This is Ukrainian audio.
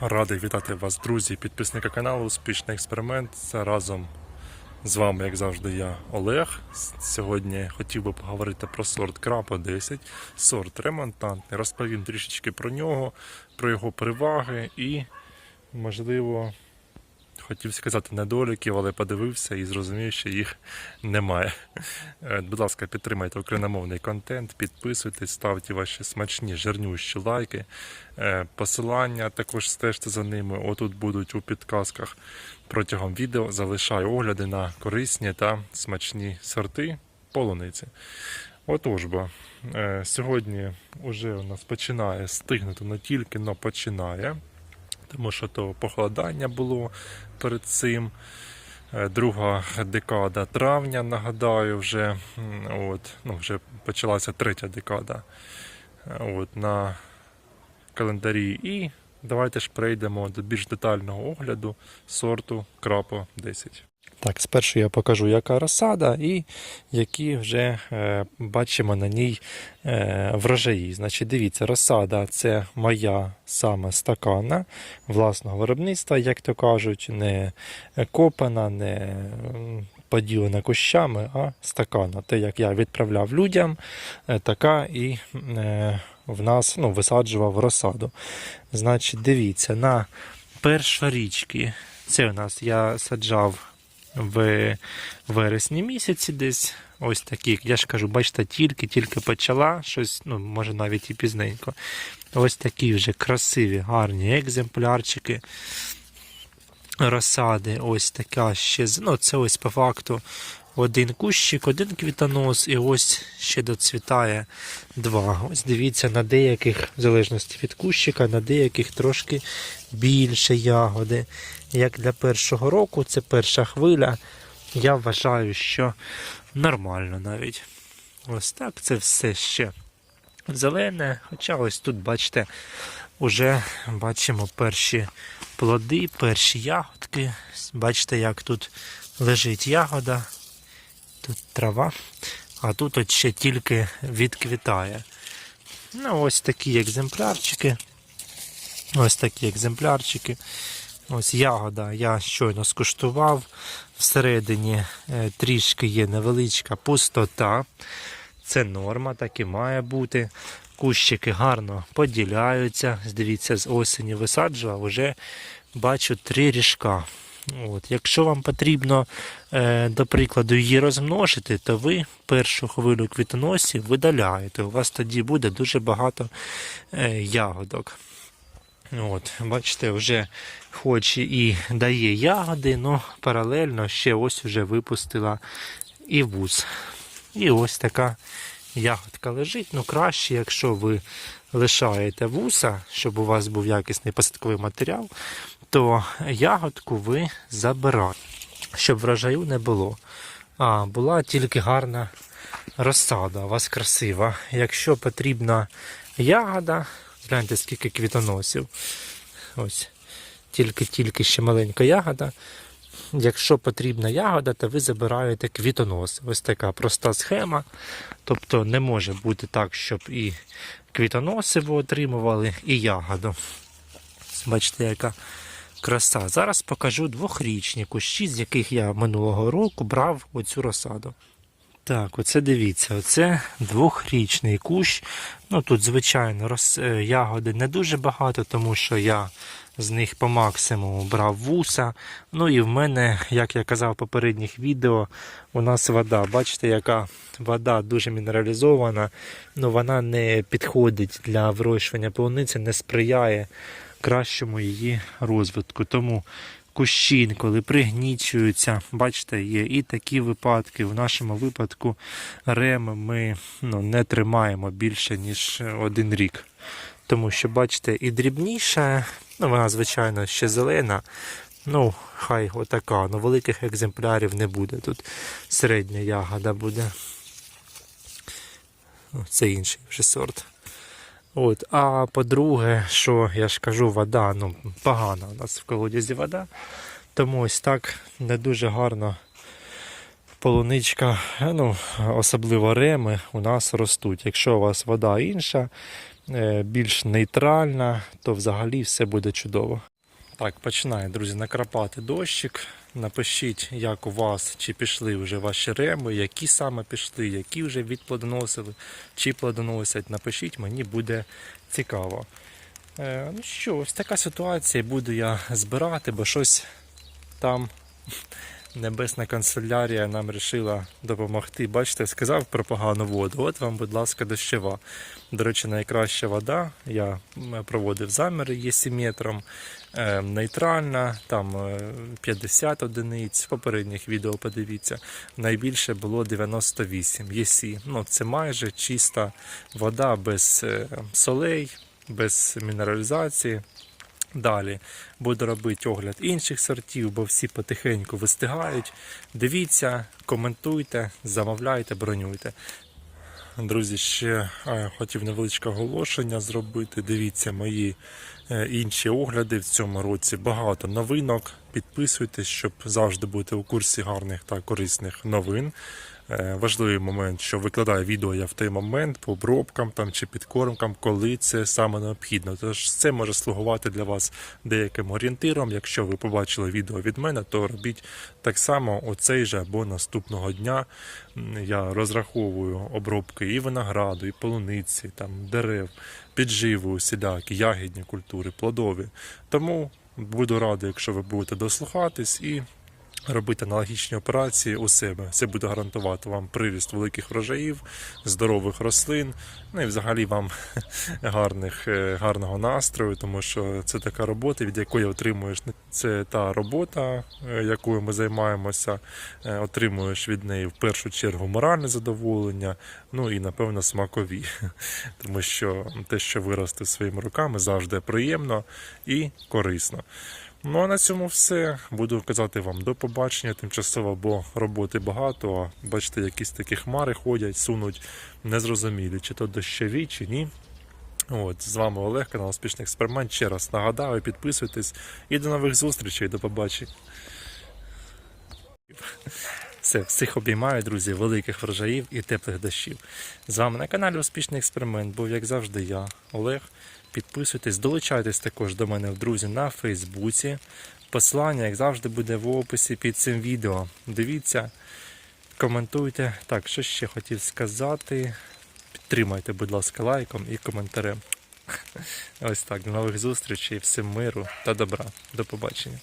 Радий вітати вас, друзі, підписника каналу Успішний експеримент. Це разом з вами, як завжди, я Олег. Сьогодні хотів би поговорити про сорт Крапа 10, сорт ремонтантний. Розповім трішечки про нього, про його переваги і, можливо, хотів сказати недоліків, але подивився і зрозумів, що їх немає. Е, Будь ласка, підтримайте україномовний контент, підписуйтесь, ставте ваші смачні жирнющі лайки. Е, Посилання також стежте за ними. Отут будуть у підказках протягом відео. Залишаю огляди на корисні та смачні сорти полуниці. Отож бо, е, сьогодні вже у нас починає стигнути не тільки, але починає. Тому що то похолодання було перед цим. Е, Друга декада травня, нагадаю, вже, от, ну, вже почалася третя декада е, от, на календарі. І давайте ж перейдемо до більш детального огляду сорту Крапо 10. Так, спершу я покажу, яка розсада і які вже е, бачимо на ній е, врожаї. Значить, дивіться, розсада це моя саме стакана власного виробництва, як то кажуть, не копана, не поділена кущами, а стакана. Те, як я відправляв людям, е, така і е, в нас ну, висаджував розсаду. Значить, дивіться, на першорічки, це у нас я саджав в вересні місяці десь. Ось такі, я ж кажу, бачите, тільки-тільки почала, щось, ну, може навіть і пізненько. Ось такі вже красиві, гарні екземплярчики. Розсади, ось така ще. Ну, це ось по факту один кущик, один квітонос, і ось ще доцвітає два. Ось дивіться, на деяких, в залежності від кущика, на деяких трошки більше ягоди. Як для першого року, це перша хвиля. Я вважаю, що нормально навіть. Ось так це все ще зелене. Хоча ось тут, бачите, уже бачимо перші плоди, перші ягодки. Бачите, як тут лежить ягода, тут трава, а тут от ще тільки відквітає. Ну, ось такі екземплярчики. Ось такі екземплярчики. Ось ягода я щойно скуштував. Всередині е, трішки є невеличка пустота. Це норма, так і має бути. Кущики гарно поділяються. Дивіться, з осені висаджував, вже бачу три ріжка. От. Якщо вам потрібно, е, до прикладу, її розмножити, то ви першу хвилю квітоносів видаляєте. У вас тоді буде дуже багато е, ягодок. От, бачите, вже хоч і дає ягоди, але паралельно ще ось вже випустила і вуз. І ось така ягодка лежить. Ну, краще, якщо ви лишаєте вуса, щоб у вас був якісний посадковий матеріал, то ягодку ви забираєте, щоб врожаю не було. А була тільки гарна розсада, у вас красива. Якщо потрібна ягода, гляньте, скільки квітоносів. Ось тільки-тільки ще маленька ягода. Якщо потрібна ягода, то ви забираєте квітонос. Ось така проста схема. Тобто не може бути так, щоб і квітоноси ви отримували, і ягоду. Бачите, яка краса. Зараз покажу двохрічні кущі, з яких я минулого року брав оцю розсаду. Так, оце дивіться, оце двохрічний кущ. Ну тут, звичайно, роз... е, ягоди не дуже багато, тому що я з них по максимуму брав вуса. Ну і в мене, як я казав в попередніх відео, у нас вода. Бачите, яка вода дуже мінералізована, ну вона не підходить для вирощування полуниці, не сприяє кращому її розвитку. Тому кущі, коли пригнічуються, бачите, є і такі випадки. В нашому випадку реми ми ну, не тримаємо більше, ніж один рік. Тому що, бачите, і дрібніша, ну вона, звичайно, ще зелена. Ну, хай отака, ну великих екземплярів не буде. Тут середня ягода буде. Ну, Це інший вже сорт. От, а по-друге, що я ж кажу, вода, ну, погана у нас в колодязі вода. Тому ось так не дуже гарно полуничка, ну, особливо реми, у нас ростуть. Якщо у вас вода інша, е, більш нейтральна, то взагалі все буде чудово. Так, починає, друзі, накрапати дощик. Напишіть, як у вас, чи пішли вже ваші реми, які саме пішли, які вже відплодоносили, чи плодоносять. Напишіть, мені буде цікаво. Е, ну що, ось така ситуація. Буду я збирати, бо щось там небесна канцелярія нам вирішила допомогти. Бачите, сказав про погану воду. От вам, будь ласка, дощова. До речі, найкраща вода. Я проводив заміри єсіметром. Е, нейтральна, там е, 50 одиниць. В попередніх відео подивіться. Найбільше було 98 єсі. Ну, це майже чиста вода без е, солей, без мінералізації. Далі буду робити огляд інших сортів, бо всі потихеньку вистигають. Дивіться, коментуйте, замовляйте, бронюйте. Друзі, ще е, хотів невеличке оголошення зробити. Дивіться мої е, інші огляди в цьому році. Багато новинок. Підписуйтесь, щоб завжди бути у курсі гарних та корисних новин. Е, Важливий момент, що викладаю відео я в той момент по обробкам там чи підкормкам, коли це саме необхідно. Тож це може слугувати для вас деяким орієнтиром. Якщо ви побачили відео від мене, то робіть так само оцей же або наступного дня. Я розраховую обробки і винограду, і полуниці, там дерев, підживу, усілякі, ягідні культури, плодові. Тому буду радий, якщо ви будете дослухатись і робити аналогічні операції у себе. Це буде гарантувати вам приріст великих врожаїв, здорових рослин, ну і взагалі вам гарних, е, гарного настрою, тому що це така робота, від якої отримуєш це та робота, е, якою ми займаємося, е, отримуєш від неї в першу чергу моральне задоволення, ну і напевно смакові, тому що те, що вирости своїми руками, завжди приємно і корисно. Ну а на цьому все. Буду казати вам до побачення тимчасово, бо роботи багато. А бачите, якісь такі хмари ходять, сунуть незрозумілі, чи то дощові, чи ні. От, з вами Олег, канал Успішний Експеримент. Ще раз нагадаю, підписуйтесь і до нових зустрічей, до побачення. Все, всіх обіймаю, друзі, великих врожаїв і теплих дощів. З вами на каналі Успішний Експеримент був, як завжди, я, Олег. Підписуйтесь, долучайтесь також до мене друзі на Фейсбуці. Посилання, як завжди, буде в описі під цим відео. Дивіться, коментуйте. Так, що ще хотів сказати. Підтримайте, будь ласка, лайком і коментарем. Ось так, до нових зустрічей, всім миру та добра. До побачення.